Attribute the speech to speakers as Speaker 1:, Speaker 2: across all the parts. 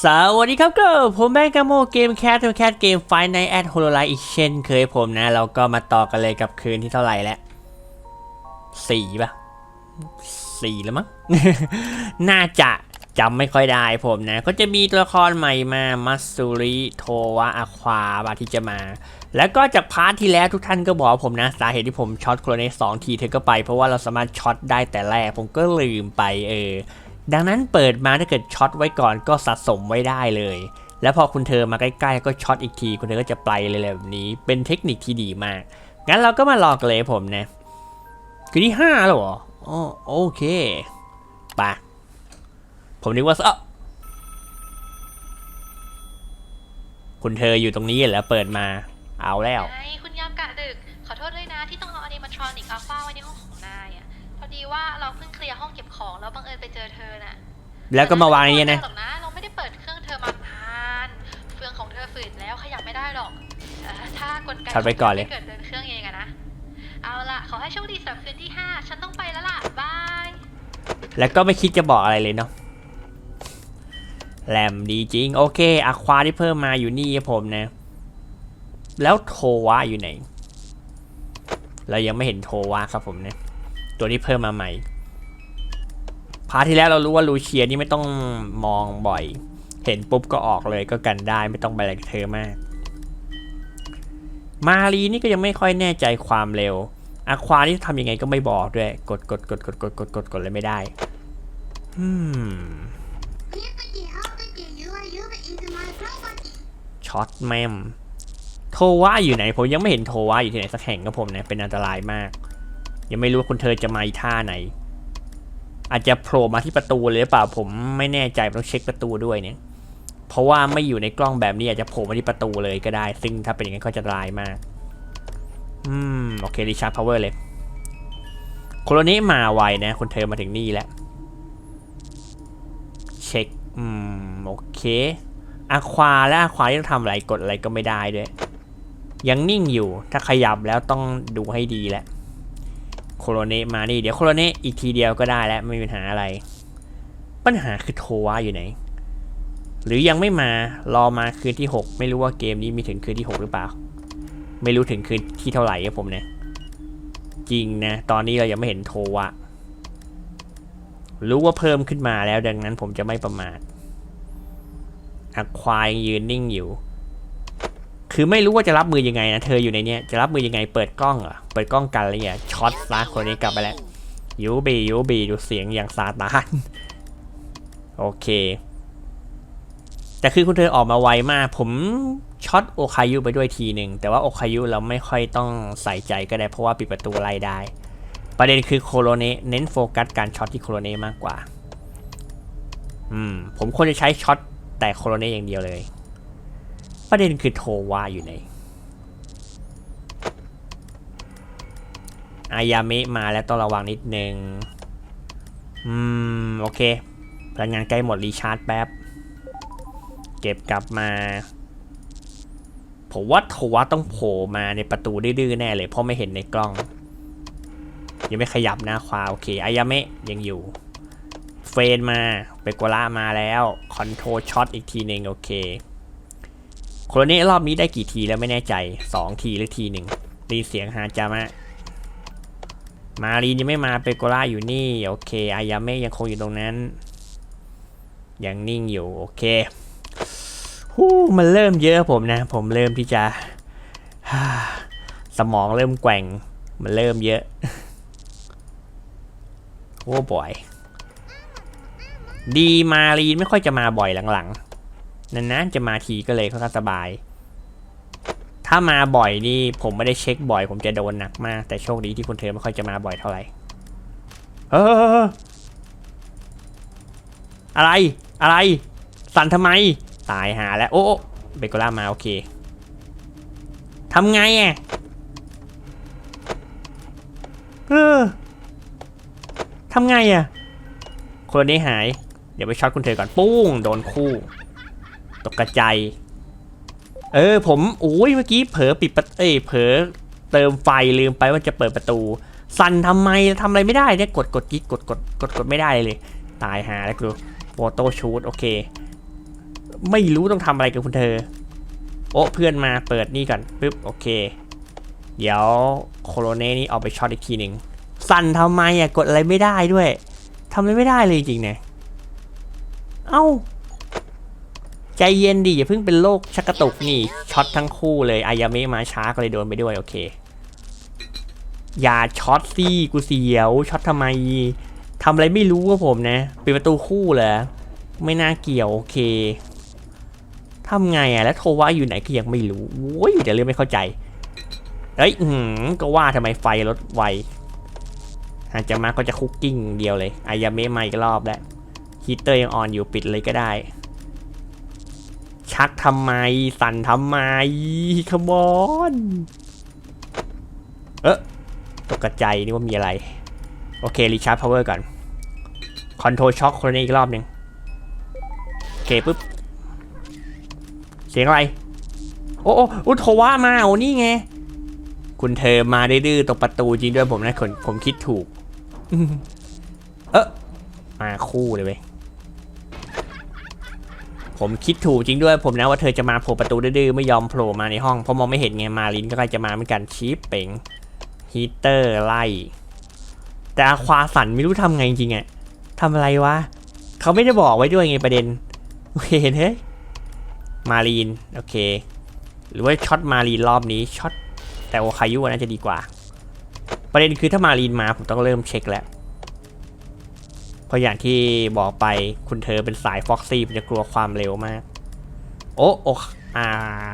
Speaker 1: สวัสดีครับก็ผมแบงค์กาโมเกมแคทแคทเกมไฟในแอดโฮโลไลอีกเช่นเคยผมนะ เราก็มาต่อกันเลยกับคืนที่เท่าไหร่แล้วสี่ปะสี่แล้วมั้ง น่าจะจำไม่ค่อยได้ผมนะ ก็จะมีตัวละครใหม่มามัสซูริโทวะอะควาบาที่จะมา แล้วก็จากพาร์ทที่แล้วทุกท่านก็บอกผมนะ สาเหตุที่ผมช็อตโคลเนสสองทีเธอก็ไปเพราะว่าเราสามารถช็อตได้แต่แรกผมก็ลืมไปเออ ดังนั้นเปิดมาถ้าเกิดช็อตไว้ก่อนก็สะสมไว้ได้เลย แล้วพอคุณเธอมาใกล้ๆก็ช็อตอีกที คุณเธอก็จะไปเลยแบบนี้ เป็นเทคนิคที่ดีมาก งั้นเราก็มาลองกันเลยผมนะ คือที่ห้าแล้วเหรออ๋อโอเคปะผมนึกว่าเออคุณเธออยู่ตรงนี้แล้วเปิดมา เอาแล้ว
Speaker 2: ไงคุณยามกะดึก ขอโทษด้วยนะที่ต้องเอาอนิม t ทรอนิกอัลฟาไว้ในห้อง ดีว่าเราเพิ่งเคลียร์ห้องเก็บของแล้วบังเอิญไปเจอเธอน่ะ
Speaker 1: แล้วก็มาวางอย่าง
Speaker 2: นี้
Speaker 1: เงี้ยนะ
Speaker 2: หรอกนะเราไม่ได้เปิดเครื่องเธอมานานเฟืองของเธอฝืดแล้วขยับไม่ได้หรอกเอ่อถ้ากลไก
Speaker 1: ช็อตไว้ก่อนเลย
Speaker 2: ไม่เกิดเดินเครื่องเองอะนะ เอาล่ะขอให้โชคดีสำหรับคืนที่5ฉันต้องไปแล้วล่ะบาย
Speaker 1: แล้วก็ไม่คิดจะบอกอะไรเลยเนาะแรมดีจริง โอเคอะควาที่เพิ่มมาอยู่นี่ครับผมนะ แล้วโทวะอยู่ไหน เรายังไม่เห็นโทวะครับผมนะ ตัวที่เพิ่มมาใหม่ พาร์ทที่แล้วเรารู้ว่าลูเชียนี่ไม่ต้องมองบ่อย เห็นปุ๊บก็ออกเลยก็กันได้ไม่ต้องไปอะไรกับเธอมาก มารีนี่ก็ยังไม่ค่อยแน่ใจความเร็วอะควานี่ทำยังไงก็ไม่บอกด้วย กดกดกดกดกดกดกดกดเลยไม่ได้อืม
Speaker 3: Liberty, how did you are you into my property?
Speaker 1: ช็อตแมมโทวะอยู่ไหนผมยังไม่เห็นโทวะอยู่ที่ไหนสักแห่งกับผมนะเป็นอันตรายมาก ยังไม่รู้ว่าคุณเธอจะมาอีท่าไหน อาจจะโผล่มาที่ประตูเลยหรือเปล่าผมไม่แน่ใจต้องเช็คประตูด้วยเนี่ย เพราะว่าไม่อยู่ในกล้องแบบนี้อาจจะโผล่มาที่ประตูเลยก็ได้ ซึ่งถ้าเป็นอย่างนั้นก็จะอันตรายมาก อืมโอเครีชาร์จพาวเวอร์เลยโคโลนี้มาไวนะคุณเธอมาถึงนี่แล้วเช็คอืมโอเคอะควาและอะควาที่ต้องทำอะไรกดอะไรก็ไม่ได้ด้วย ยังนิ่งอยู่ถ้าขยับแล้วต้องดูให้ดีแหละ โคโรเนมานี่เดี๋ยวโคโรเนอีกทีเดียวก็ได้แล้วไม่มีปัญหาอะไร ปัญหาคือโทวะอยู่ไหน หรือยังไม่มารอมาคืนที่ 6 ไม่รู้ว่าเกมนี้มีถึงคืนที่ 6 หรือเปล่า ไม่รู้ถึงคืนที่เท่าไหร่ครับผมเนี่ยจริงนะ ตอนนี้เรายังไม่เห็นโทวะรู้ว่าเพิ่มขึ้นมาแล้วดังนั้นผมจะไม่ประมาทอควายยืนนิ่งอยู่ คือไม่รู้ว่าจะรับมือยังไงนะเธออยู่ในเนี้ยจะรับมือยังไงเปิดกล้องเหรอเปิดกล้องกันอะไรเงี้ยช็อตซะคนนี้กลับไปแล้วยูบียูบีดูเสียงอย่างซาตานโอเค แต่คือคุณเธอออกมาไวมาก ผมช็อตโอคายุไปด้วยทีหนึ่งแต่ว่าโอคายุเราไม่ค่อยต้องใส่ใจก็ได้เพราะว่าปิดประตูไล่ได้ ประเด็นคือโคโรเนเน้นโฟกัสการช็อตที่โคโรเนมากกว่า อืมผมควรจะใช้ช็อตแต่โคโรเนอย่างเดียวเลย ประเด็นคือโทวาอยู่ไหนอายาเมะมาแล้วต้องระวังนิดนึง อืม โอเค พลังงานใกล้หมดรีชาร์จแป๊บ เก็บกลับมา ผมว่าโทวะต้องโผล่มาในประตูดื้อแน่เลย เพราะไม่เห็นในกล้อง ยังไม่ขยับนะควาโอเคอายาเมะยังอยู่ เฟนมา เปโกล่ามาแล้ว คอนโทรช็อตอีกทีหนึ่งโอเค โคโรเน่รอบนี้ได้กี่ทีแล้วไม่แน่ใจสองทีหรือทีหนึ่งได้ยินเสียงฮาจามะมารีนยังไม่มาเปโกล่าอยู่นี่ โอเค อายาเมะยังคงอยู่ตรงนั้น ยังนิ่งอยู่ โอเคฮู้มันเริ่มเยอะผมนะ ผมเริ่มที่จะ สมองเริ่มแกว่ง มันเริ่มเยอะโอ้บ่อย ดีมารีนไม่ค่อยจะมาบ่อยหลังๆ นานๆจะมาทีก็เลยค่อนข้างสบาย ถ้ามาบ่อยนี่ผมไม่ได้เช็คบ่อย ผมจะโดนหนักมาก แต่โชคดีที่คุณเธอไม่ค่อยจะมาบ่อยเท่าไหร่เอออะไรอะไร สั่นทำไม ตายหาแล้ว โอ้เบโกล่ามาโอเคทำไงอะเออทำไงอะ คนนี้หาย เดี๋ยวไปช็อตคุณเธอก่อน ปุ้ง โดนคู่ ตกกระจายเออผมโอ้ยเมื่อกี้เผลอปิดประเอ้ยเผลอเติมไฟลืมไปว่าจะเปิดประตู สั่นทำไมทำอะไรไม่ได้เนี่ยกดกดกิ๊กกดกดกดกดไม่ได้เลย ตายหาแล้วกูโฟโต้ชูตโอเค ไม่รู้ต้องทำอะไรกับคุณเธอ โอ้เพื่อนมาเปิดนี่ก่อนปึ๊บโอเค เดี๋ยวโคโรเน่นี่เอาไปช็อตอีกทีหนึ่งสั่นทำไมอะกดอะไรไม่ได้ด้วยทำอะไรไม่ได้เลยจริงเนี่ยเอ้า ใจเย็นดิอย่าเพิ่งเป็นโรคชักกระตุกนี่ช็อตทั้งคู่เลยอายาเมะมาช้าก็เลยโดนไปด้วยโอเค อย่าช็อตสิกูเสียวช็อตทำไมทำอะไรไม่รู้ว่าผมนะปิดประตูคู่เหรอไม่น่าเกี่ยวโอเคทำไงอะแล้วโทรว่าอยู่ไหนก็ยังไม่รู้โว้ยเดี๋ยวเรื่องไม่เข้าใจเอ้ยอื้อหือก็ว่าทำไมไฟลดไวหากจะมาก็จะคุกกิ้งเดียวเลยอายาเมะมาอีกรอบแล้วฮีเตอร์ยังออนอยู่ปิดเลยก็ได้ ชักทำไม สั่นทำไมขมอนเอ๊ะตกใจนี่ว่ามีอะไร โอเค รีชาร์จพาวเวอร์ก่อน คอนโทรลช็อคคนนี้อีกรอบหนึ่งโอเคปุ๊บ เสียงอะไร โอ้โอ้อุยโทว่ามาโอ้นี่ไง คุณเธอมาดื้อตรงประตูจริงด้วยผมนะผมผมคิดถูก เอ๊ะมาคู่เลยเว้ย ผมคิดถูกจริงด้วยผมนะว่าเธอจะมาโผล่ประตูดื้อไม่ยอมโผล่มาในห้องเพราะมองไม่เห็นไงมาลินก็ใกล้จะมาเหมือนกันชีปเป่งฮีเตอร์ไล่แต่ควาสันไม่รู้ทำไงจริงอะทำอะไรวะเขาไม่ได้บอกไว้ด้วยไงประเด็นโอเคเฮ้ยมารีนโอเค หรือว่าช็อตมารีนรอบนี้ช็อตแต่โอคายุน่าจะดีกว่า ประเด็นคือถ้ามารีนมาผมต้องเริ่มเช็คแล้ว ราะอย่างที่บอกไปคุณเธอเป็นสายฟ็อกซี่มันจะกลัวความเร็วมาก โอ้โออา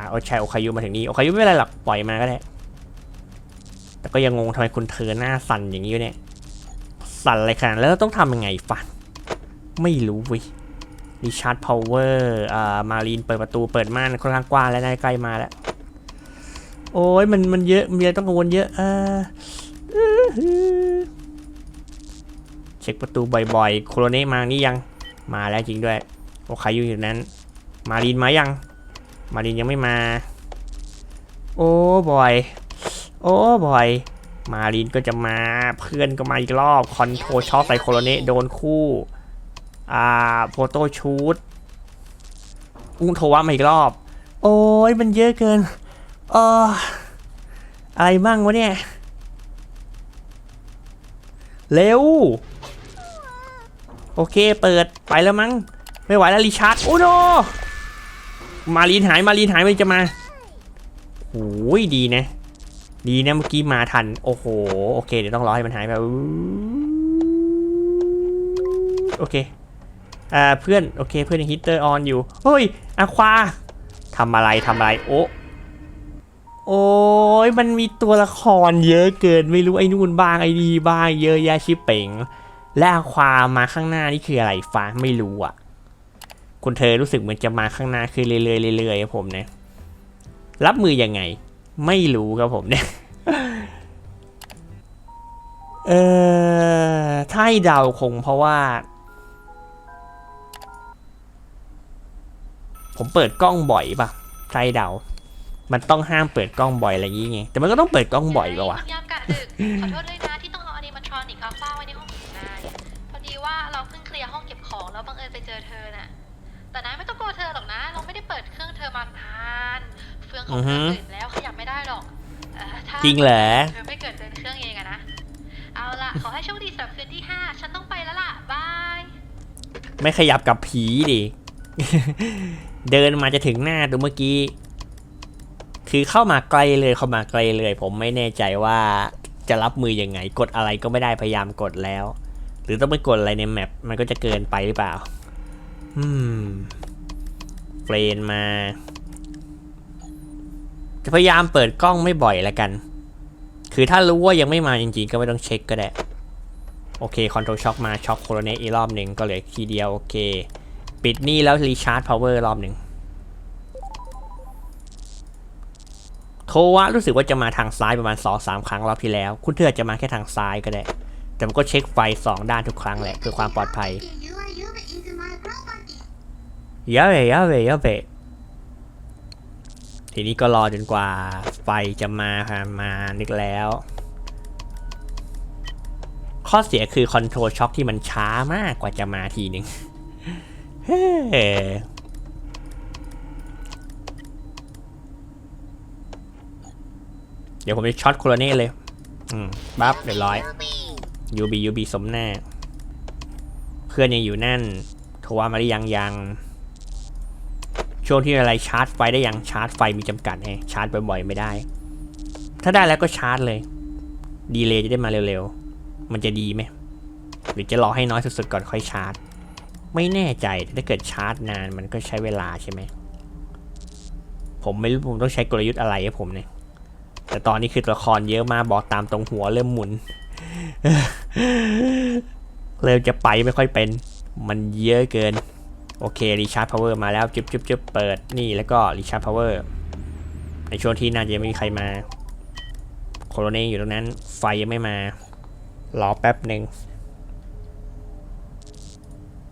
Speaker 1: โอชัยโอคายุมาถึงนี่โอคายุไม่เป็นไรหรอกปล่อยมาก็ได้ แต่ก็ยังงงทำไมคุณเธอหน้าสั่นอย่างนี้เนี่ย สั่นอะไรขนาดแล้วต้องทำยังไงฟันไม่รู้วิรีชาร์ดพาวเวอร์อ่ามารีนเปิดประตูเปิดม่านค่อนข้างกว้างแล้วใกล้มาแล้ว โอ้ยมันมันเยอะมีอะไรต้องกังวลเยอะอ่าอื้อ ช็คประตูบ่อยๆ โคโรเนะมานี่ยัง มาแล้วจริงด้วย โอคายุอยู่นั้น มารีนมายัง มารีนยังไม่มา โอ้บอย โอ้บอย มารีนก็จะมา เพื่อนก็มาอีกรอบ คอนโทรช็อตใส่โคโรเนะโดนคู่ อ่าโฟโต้ชูตอุ้งโทรว่ามาอีกรอบ โอ้ยมันเยอะเกินเอออะไรบ้างวะเนี่ย เร็ว โอเคเปิดไปแล้วมั้ง ไม่ไหวแล้วรีชาร์ดโอ้โนมารีนหายมารีนหายมันจะมาโอ้ยดีนะ ดีนะเมื่อกี้มาทัน โอ้โห โอเค เดี๋ยวต้องรอให้มันหายไปโอเคอ่าเพื่อน โอเค เพื่อนยังฮิตเตอร์ออนอยู่เฮ้ยอะควาทำอะไรทำอะไร โอ้โอ้ยมันมีตัวละครเยอะเกิน ไม่รู้ไอ้นู่นบ้างไอ้นี่บ้าง เยอะแยะชิบเป่ง และอความาข้างหน้านี่คืออะไรฟ้าไม่รู้อะ คุณเธอรู้สึกเหมือนจะมาข้างหน้าคือเรื่อยๆเรื่อยๆครับผมนะรับมือยังไง ไม่รู้ครับผมเนี่ยเออถ้าให้เดาคงเพราะว่า ผมเปิดกล้องบ่อยป่ะใช่เดา มันต้องห้ามเปิดกล้องบ่อยอะไรอย่างงี้ไงแต่มันก็ต้องเปิดกล้องบ่อยป่ะวะ
Speaker 2: ยามกะดึกขอโทษด้วยนะ เก็บของแล้วบังเอิญไปเจอเธอน่ะ แต่นายไม่ต้องกลัวเธอหรอกนะ เราไม่ได้เปิดเครื่องเธอมานานเฟืองของเธอตื่นแล้วขยับไม่ได้หรอกเอ่อถ้า
Speaker 1: จริงเหรอ
Speaker 2: เธอไม่เกิดเดินเครื่องเองอะนะ เอาล่ะขอให้โชคดีสำหรับคืนที่5ฉันต้องไปแล้วล่ะบาย
Speaker 1: ไม่ขยับกับผีดิ เดินมาจะถึงหน้าตัวเมื่อกี้ คือเข้ามาไกลเลยเข้ามาไกลเลย ผมไม่แน่ใจว่าจะรับมือยังไง กดอะไรก็ไม่ได้พยายามกดแล้ว หรือต้องไปกดอะไรในแมปมันก็จะเกินไปหรือเปล่า อืมเฟรนมา จะพยายามเปิดกล้องไม่บ่อยแล้วกัน คือถ้ารู้ว่ายังไม่มาจริงๆ ก็ไม่ต้องเช็คก็ได้ โอเคคอนโทรลช็อคมาช็อคโคโรเนตอีกรอบหนึ่งก็เหลือทีเดียวโอเค ปิดนี่แล้วรีชาร์จพาวเวอร์รอบหนึ่งโทวะรู้สึกว่าจะมาทางซ้ายประมาณ2-3ครั้งรอบที่แล้ว คุณเถื่อจะมาแค่ทางซ้ายก็ได้ แต่มันก็เช็คไฟสองด้านทุกครั้งแหละคือความปลอดภัยยาเวยาเวยาเวทีนี้ก็รอจนกว่าไฟจะมาค่ะมานึกแล้ว ข้อเสียคือคอนโทรลช็อคที่มันช้ามากกว่าจะมาทีหนึ่งเฮ้เดี๋ยวผมจะช็อตโคโรเน่เลย อืม ปั๊บเรียบร้อย ยูบียูบีสมหน้า เพื่อนยังอยู่นั่น โทรว่ามาได้ยังยังช่วงที่อะไรชาร์จไฟได้ยังชาร์จไฟมีจำกัดไงชาร์จบ่อยๆไม่ได้ ถ้าได้แล้วก็ชาร์จเลย ดีเลยจะได้มาเร็วๆ มันจะดีไหม หรือจะรอให้น้อยสุดๆก่อนค่อยชาร์จ ไม่แน่ใจถ้าเกิดชาร์จนานมันก็ใช้เวลาใช่ไหม ผมไม่รู้ผมต้องใช้กลยุทธ์อะไรให้ผมเนี่ย แต่ตอนนี้คือตัวละครเยอะมากบอกตามตรงหัวเริ่มหมุน เริ่มจะไปไม่ค่อยเป็น มันเยอะเกิน โอเครีชาร์จพาวเวอร์มาแล้วจุ๊บจุ๊บจุ๊บเปิดนี่แล้วก็รีชาร์จพาวเวอร์ในช่วงที่น่าจะไม่มีใครมา โคโรเน่อยู่ตรงนั้น ไฟยังไม่มา รอแป๊บหนึ่ง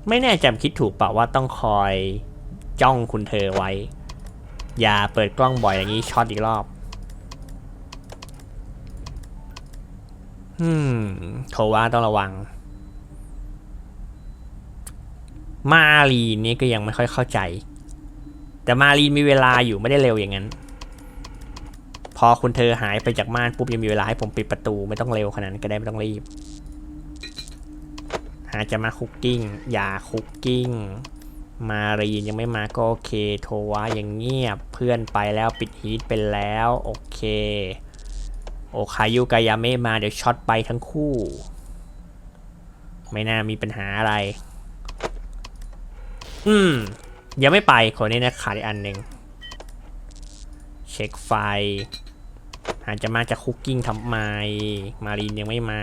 Speaker 1: ไม่แน่ใจคิดถูกเปล่าว่าต้องคอยจ้องคุณเธอไว้ อย่าเปิดกล้องบ่อยอย่างนี้ช็อตอีกรอบ อืมโทว่าต้องระวัง มารีนี่ก็ยังไม่ค่อยเข้าใจ แต่มารีนมีเวลาอยู่ไม่ได้เร็วอย่างนั้น พอคุณเธอหายไปจากม่านปุ๊บยังมีเวลาให้ผมปิดประตูไม่ต้องเร็วขนาดนั้นก็ได้ไม่ต้องรีบ หาจะมาคุกกิ้ง อย่าคุกกิ้ง มารีนยังไม่มาก็โอเค โทว่ายังเงียบ เพื่อนไปแล้วปิดฮีทไปแล้ว โอเค โอคายุกายาเมะมาเดี๋ยวช็อตไปทั้งคู่ ไม่น่ามีปัญหาอะไร อืม ยังไม่ไปคนนี้นะขาดอีกอันหนึ่งเช็คไฟอาจจะมาจากคุกกิ้งทำไม มารีนยังไม่มา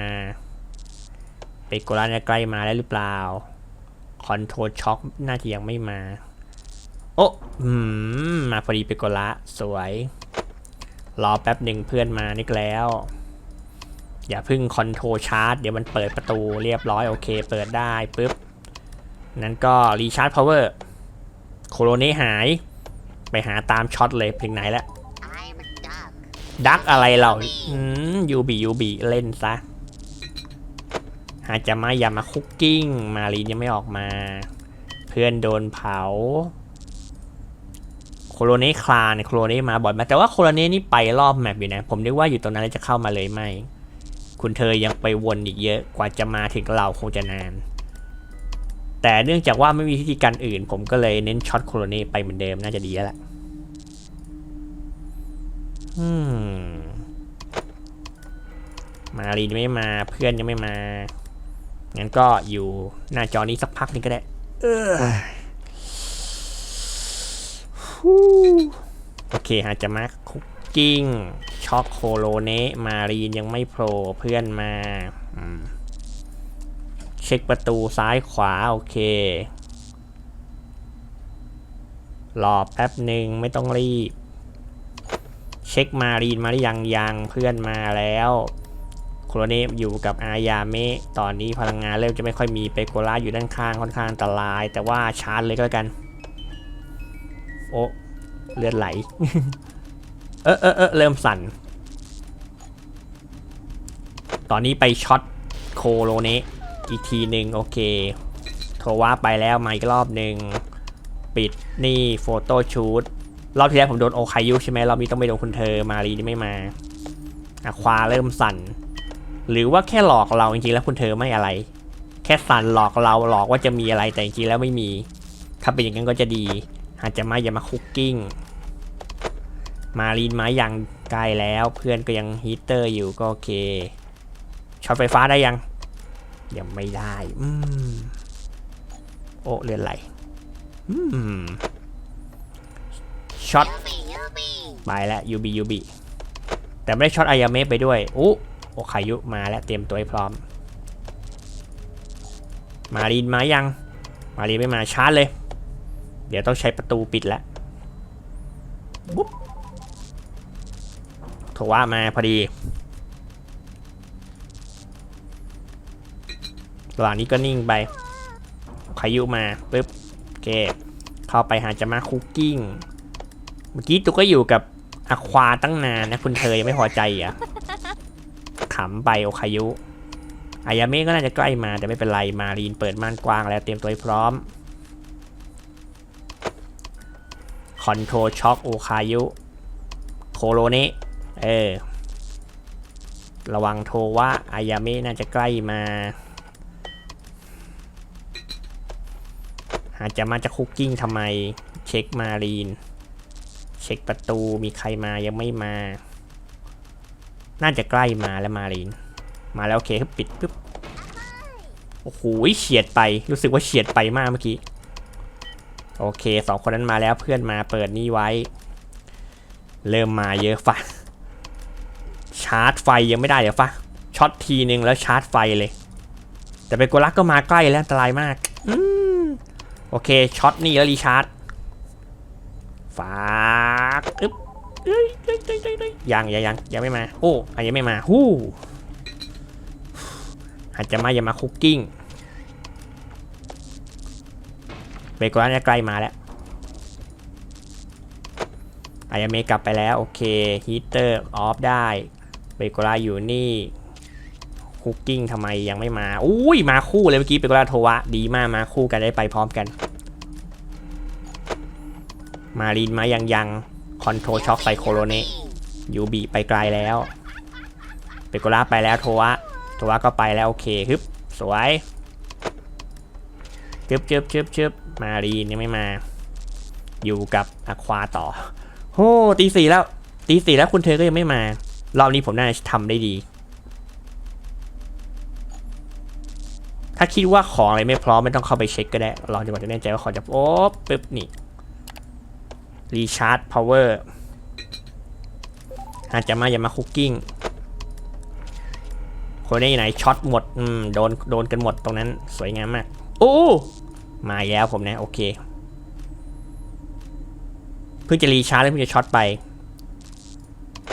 Speaker 1: เปโกลาเนี่ยใกล้มาแล้วหรือเปล่า คอนโทรช็อคน่าจะยังไม่มา โอ้ อืม มาพอดีเปโกละสวย รอแป๊บหนึ่งเพื่อนมานิกแล้ว อย่าเพึ่งคอนโทรชาร์จเดี๋ยวมันเปิดประตูเรียบร้อยโอเค เปิดได้ปุ๊บ นั้นก็รีชาร์จพาวเวอร์โคโรเนหาย ไปหาตามช็อตเลยเพลงไหนแล้ว
Speaker 3: I'm a duck
Speaker 1: ดักอะไรเราอืมยูบียูบีเล่นซะหาจะมาอย่ามาคุกกิ้ง มารีนยังไม่ออกมา เพื่อนโดนเผา โคโรเนคลานโคโรเนมาบ่อยมากแต่ว่าโคโรเนนี่ไปรอบแมปอยู่นะ ผมนึกว่าอยู่ตรงนั้นแล้วจะเข้ามาเลยไม่ คุณเธอยังไปวนอีกเยอะกว่าจะมาถึงเราคงจะนาน แต่เนื่องจากว่าไม่มีวิธีการอื่น ผมก็เลยเน้นช็อตโคโรเนไปเหมือนเดิมน่าจะดีแล้วแหละอืมมารีนไม่มาเพื่อนยังไม่มา งั้นก็อยู่หน้าจอนี้สักพักหนึงก็ได้ เออฮู้โอ เคฮะจะมาคุกกิ้ง ช็อกโคโลเนะมารีนยังไม่โผล่เพื่อนมาเช็คประตูซ้ายขวา โอเครอแป๊บหนึ่งไม่ต้องรีบ เช็คมารีนมาหรือยังยังเพื่อนมาแล้วโคโรเนอยู่กับอายาเมะตอนนี้พลังงานเริ่มจะไม่ค่อยมีเปโกล่าอยู่ด้านข้างค่อนข้างอันตราย แต่ว่าชาร์จเลยก็แล้วกัน โอ้ เลือดไหล เออเออเออเริ่มสั่น ตอนนี้ไปช็อตโคโรเนอีกทีหนึ่งโอเค โทรว่าไปแล้วมาอีกรอบหนึ่งปิดนี่โฟโต้ชูตรอบที่แล้วผมโดนโอคายุใช่ไหมรอบนี้ต้องไปโดนคุณเธอมารีนี่ไม่มาอะควาเริ่มสั่น หรือว่าแค่หลอกเราจริงๆแล้วคุณเธอไม่อะไร แค่สั่นหลอกเราหลอกว่าจะมีอะไรแต่จริงๆแล้วไม่มี ถ้าเป็นอย่างนั้นก็จะดีอาจจะมาอย่ามาคุกกิ้ง มารีนไม้ยังใกล้แล้วเพื่อนก็ยังฮีเตอร์อยู่ก็โอเคช็อตไฟฟ้าได้ยัง ยังไม่ได้อืมโอ้เลือนไหลอืมช็อตไปแล้วยูบียูบีแต่ไม่ได้ช็อตอายาเมะไปด้วยอู้โอคายุมาแล้วเตรียมตัวให้พร้อม มารีนมายัง มารีนไม่มาชาร์จเลย เดี๋ยวต้องใช้ประตูปิดแล้วบุ๊บ โทว่ามาพอดีระหว่างนี้ก็นิ่งไปโอคายุมาปึ๊บโอเคเข้าไปหาจะมาคุกกิ้ง เมื่อกี้ตุ๊กก็อยู่กับอควาตั้งนานนะคุณเธอยังไม่พอใจอะขำไปโอคายุอายาเมะก็น่าจะใกล้มาแต่ไม่เป็นไรมารีนเปิดม่านกว้างแล้วเตรียมตัวพร้อมคอนโทรช็อกโอคายุโคโรเนะ เออ ระวังโทว่าอายาเมะน่าจะใกล้มาอาจจะมาจะคุกกิ้งทำไม เช็คมารีน เช็คประตูมีใครมายังไม่มา น่าจะใกล้มาแล้วมารีน มาแล้วโอเคครับปิดปุ๊บโอ้โหเฉียดไปรู้สึกว่าเฉียดไปมากเมื่อกี้ โอเคสองคนนั้นมาแล้วเพื่อนมาเปิดนี่ไว้ เริ่มมาเยอะฟะชาร์จไฟยังไม่ได้เดี๋ยวฟะช็อตทีนึงแล้วชาร์จไฟเลย แต่เป็นโกลักก็มาใกล้แล้วอันตรายมากอืมโอเคช็อตนี่แล้วรีชาร์จฝากอึ๊บเอ้ยเฮ้ยเฮ้ยเฮ้ยังยังยังยังไม่มา โอ้อันยังไม่มาฮู้อาจจะมาอย่ามาคุกกิ้งเบโกลัสเนี่ยใกล้มาแล้วอายาเมกลับไปแล้ว โอเคฮีเตอร์ออฟได้ เบโกลาอยู่นี่คุกกิ้งทำไมยังไม่มาอุ้ยมาคู่เลยเมื่อกี้เบโกลาโทวะดีมากมาคู่กันได้ไปพร้อมกัน มารีนมายังยังคอนโทรช็อกไซโคโรเนยูบีไปไกลแล้วเบโกลาไปแล้วโทวะโทวะก็ไปแล้วโอเคฮึบสวยจึบจึบจึบจึบมารีนยังไม่มา อยู่กับอะควาต่อโอ้ตีสี่แล้วตีสี่แล้วคุณเธอก็ยังไม่มา รอบนี้ผมน่าจะทำได้ดี ถ้าคิดว่าของอะไรไม่พร้อมไม่ต้องเข้าไปเช็คก็ได้รอจนกว่าจะแน่ใจว่าของจะโอ๊บปึ๊บนี่รีชาร์จพาวเวอร์อาจจะมาอย่ามาคุกกิ้งคนนี้ไหนช็อตหมดอืมโดนโดนกันหมดตรงนั้นสวยงามมาก โอ้มาแล้วผมนะโอเคเพิ่งจะรีชาร์จแล้วเพิ่งจะช็อตไป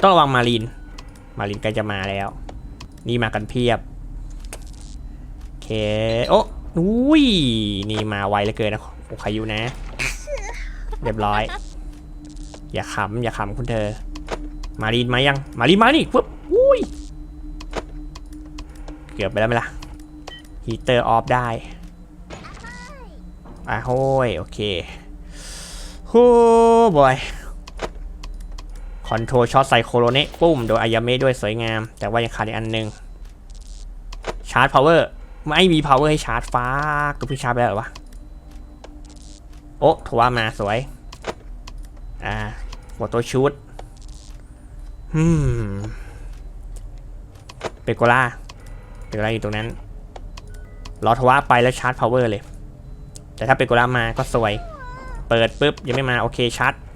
Speaker 1: ต้องระวังมารีน มารีนใกล้จะมาแล้ว นี่มากันเพียบโอเคโอ้อุ้ยนี่มาไวเหลือเกินนะโอ้ใครอยู่นะ เรียบร้อย อย่าขำอย่าขำคุณเธอ มารีนมายัง มารีนมานี่ปุ๊บอุ้ยเกือบไปแล้วไหมล่ะฮีเตอร์ออฟได้อะโห้ยโอเคโอ้บอย คอนโทรช็อตใส่โคโรเนะปุ้มโดยอายาเมะด้วยสวยงาม แต่ว่ายังขาดอีกอันหนึงชาร์จพาวเวอร์ไม่มีพาวเวอร์ให้ชาร์จฟ้าก็พี่ชาร์จไปแล้วหรอวะโอ้ถือว่ามาสวย อ่าโฟโต้ชูตอืมเปโกล่าเปโกล่าอยู่ตรงนั้น รอทว่าไปแล้วชาร์จพาวเวอร์เลย แต่ถ้าเปโกล่ามาก็สวย เปิดปุ๊บยังไม่มาโอเคชัดโ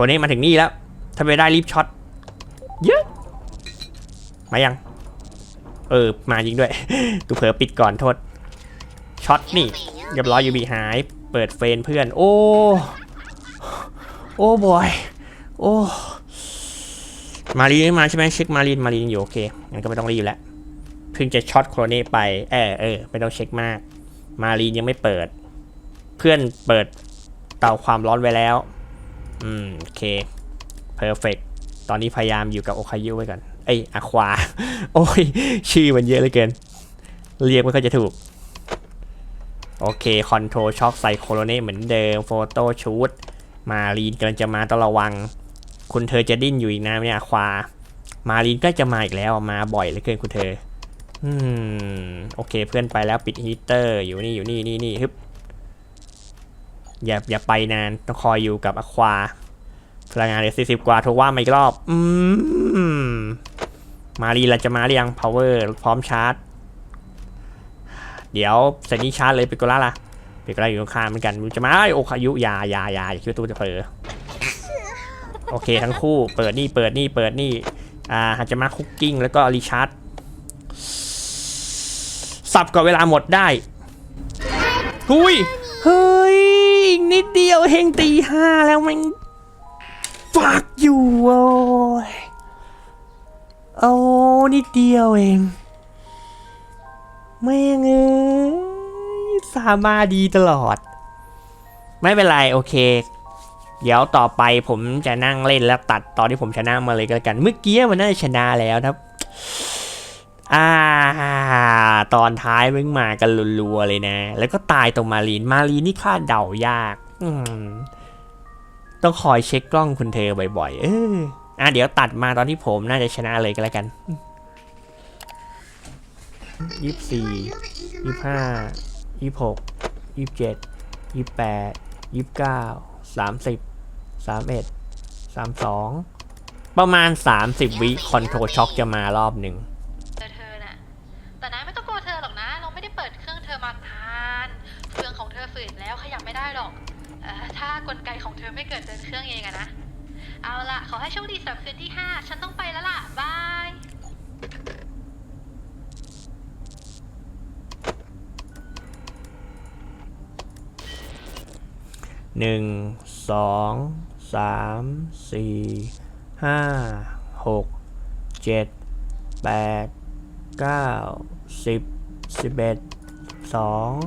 Speaker 1: คนนี้มาถึงนี่แล้วถ้าไปได้รีบช็อตเยอะมายัง เออ มาจริงด้วยตูเผลอปิดก่อนโทษ ช็อตนี่เรียบร้อยยูบีหาย เปิดเฟนเพื่อน โอ้ โอ้บอย โอ้ มารีนไม่มาใช่ไหมเช็คมารีนมารีนอยู่โอเค งั้นก็ไม่ต้องรีบแล้ว เพิ่งจะช็อตโครเน่ไปเออเออไม่ต้องเช็คมาก มารีนยังไม่เปิด เพื่อนเปิดเตาความร้อนไว้แล้ว อืม โอเคเพอร์เฟกตอนนี้พยายามอยู่กับโอคายุไว้ก่อน เอ้ยอะควา โอ้ย ชื่อมันเยอะเหลือเกิน เรียกไม่ค่อยจะถูก โอเค คอนโทรช็อคใส่โคโรเน่เหมือนเดิม โฟโต้ชูตมารีนกำลังจะมาต้องระวัง คุณเธอจะดิ้นอยู่อีกนะเนี่ยอควา มารีนกล้จะมาอีกแล้ว มาบ่อยเหลือเกินคุณเธอ อืม โอเค เพื่อนไปแล้วปิดฮีเตอร์ อยู่นี่อยู่นี่นี่นี่ฮึบ อย่าอย่าไปนานต้องคอยอยู่กับอควาพลังงานเหลือสี่สิบกว่าโทรว่ามาอีกรอบ อืม มารีเราจะมาหรือยัง power พร้อมชาร์จ เดี๋ยวเซนนี้ชาร์จเลยเปโกล่าล่ะเปโกล่าอยู่ข้างๆเหมือนกันมันจะมาไอ้ยโอคายุยายายาอย่าคิดว่าตู้จะเผลอโอเคทั้งคู่เปิดนี่เปิดนี่เปิดนี่ อ่าอาจะมาคุกกิ้งแล้วก็รีชาร์จสับก่อนเวลาหมดได้หุยเฮ้ย อีกนิดเดียวเฮงตีห้าแล้วมันฟักอยู่โอ้ยโอ้นิดเดียวเองไม่งเอ้สามาดีตลอด ไม่เป็นไรโอเค เดี๋ยวต่อไปผมจะนั่งเล่นแล้วตัดตอนที่ผมชนะมาเลยก็แล้วกัน เมื่อกี้มันน่าจะชนะแล้วนะครับ อ่า ตอนท้ายมึงมากันรัวๆเลยนะ แล้วก็ตายตรงมารีน มารีนนี่คาดเดายาก อืม ต้องคอยเช็คกล้องคุณเธอบ่อยๆ เอออะเดี๋ยวตัดมาตอนที่ผมน่าจะชนะเลยก็แล้วกันยี่สิบสี่ยี่สิบห้ายี่สิบหกยี่สิบเจ็ดยี่สิบแปดยี่สิบเก้าสามสิบสามเอ็ดสามสองประมาณสามสิบวิคอนโทรช็อกจะมารอบหนึ่ง
Speaker 2: ฝืดแล้วขยับไม่ได้หรอกเออถ้ากลไกของเธอไม่เกิดเดินเครื่องเองอะนะ เอาละขอให้โชคดีสำหรับคืนที่ 5 ฉันต้องไปแล้วล่ะ บาย
Speaker 1: หนึ่งสองสามสี่ห้าหกเจ็ดแปดเก้าสิบสิบเอ็ด 12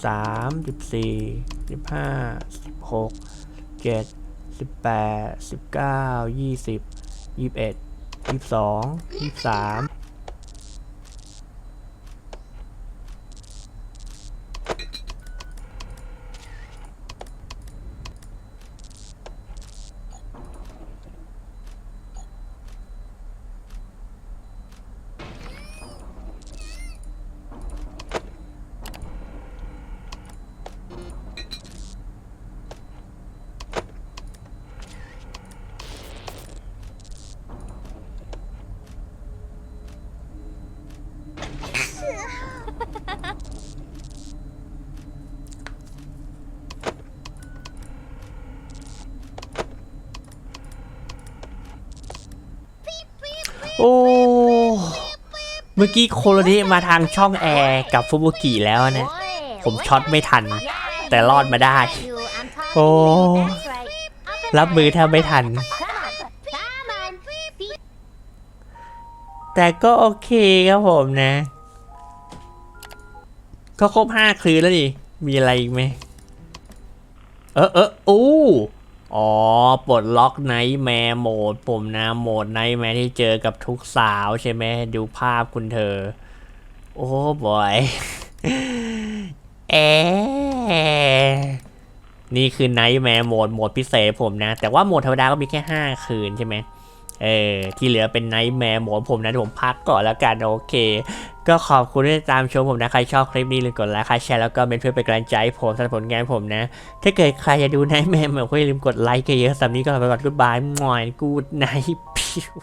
Speaker 1: 13 14 15 16 7 18 19 20 21 22 23 โอ้ เมื่อกี้โคโรเนะมาทางช่องแอร์กับฟุบุกิแล้วนะ ผมช็อตไม่ทัน แต่รอดมาได้ โอ้ รับมือแทบไม่ทัน แต่ก็โอเคครับผมนะ ก็ครบห้าคืนแล้วดิ มีอะไรอีกไหม เออเออโอ้ อ๋อ ปลดล็อกไนท์แมร์โหมดผมนะโหมดไนท์แมร์ที่เจอกับทุกสาวใช่ไหมดูภาพคุณเธอ โอ้บอยเอนี่คือไนท์แมร์โหมดโหมดพิเศษผมนะ แต่ว่าโหมดธรรมดาก็มีแค่ 5 คืนใช่ไหม เออที่เหลือเป็นไนท์แมร์หมดผมนะผมพักก่อนแล้วกันโอเค ก็ขอบคุณที่ตามชมผมนะ ใครชอบคลิปนี้ลืมกดไลค์ใครแชร์แล้วก็เป็นเพื่อนเป็นกำลังใจผมสำหรับผลงานผมนะ ถ้าเกิดใครจะดูไนท์แมร์ก็อย่าลืมกดไลค์เยอะๆสำหรับนี้ก็ลาไปก่อนกูบายมอยกูดไนท์พิว